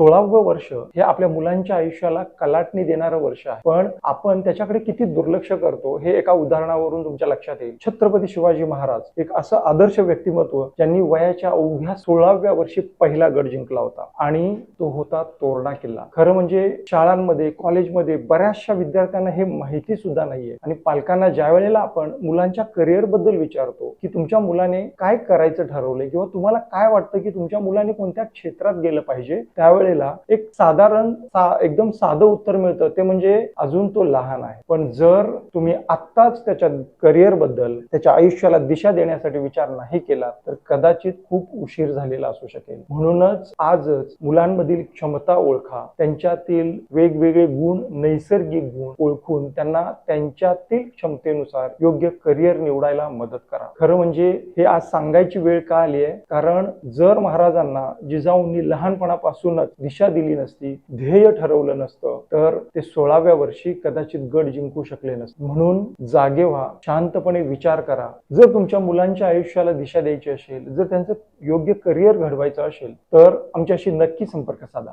सोळावं वर्ष हे आपल्या मुलांच्या आयुष्याला कलाटणी देणारं वर्ष आहे. पण आपण त्याच्याकडे किती दुर्लक्ष करतो हे एका उदाहरणावरून तुमच्या लक्षात येईल. छत्रपती शिवाजी महाराज एक असं आदर्श व्यक्तिमत्व ज्यांनी वयाच्या अवघ्या सोळाव्या वर्षी पहिला गड जिंकला होता आणि तो होता तोरणा किल्ला. खरं म्हणजे शाळांमध्ये कॉलेजमध्ये बऱ्याचशा विद्यार्थ्यांना हे माहिती सुद्धा नाहीये. आणि पालकांना ज्या वेळेला आपण मुलांच्या करिअरबद्दल विचारतो की तुमच्या मुलाने काय करायचं ठरवलंय किंवा तुम्हाला काय वाटतं की तुमच्या मुलाने कोणत्या क्षेत्रात गेलं पाहिजे त्यावेळेला एक साधारण सा- एकदम साधं उत्तर मिळतं. ते म्हणजे अजून तो लहान आहे. पण जर तुम्ही आत्ताच त्याच्या करिअरबद्दल त्याच्या आयुष्याला दिशा देण्यासाठी विचार नाही केला तर कदाचित खूप उशीर झालेला असू शकेल. म्हणूनच आजच मुलांमधील क्षमता ओळखा. त्यांच्यातील वेगवेगळे गुण नैसर्गिक गुण ओळखून त्यांना त्यांच्यातील क्षमतेनुसार योग्य करिअर निवडायला मदत करा. खरं म्हणजे हे आज सांगायची वेळ का आली आहे कारण जर महाराजांना जिजाऊंनी लहानपणापासूनच दिशा दिली नसती ध्येय ठरवलं नसतं तर ते सोळाव्या वर्षी कदाचित गड जिंकू शकले नसते. म्हणून जागे व्हा शांतपणे विचार करा. जर तुमच्या मुलांच्या आयुष्याला दिशा द्यायची असेल जर त्यांचं योग्य करिअर घडवायचं असेल तर आमच्याशी नक्की संपर्क साधा.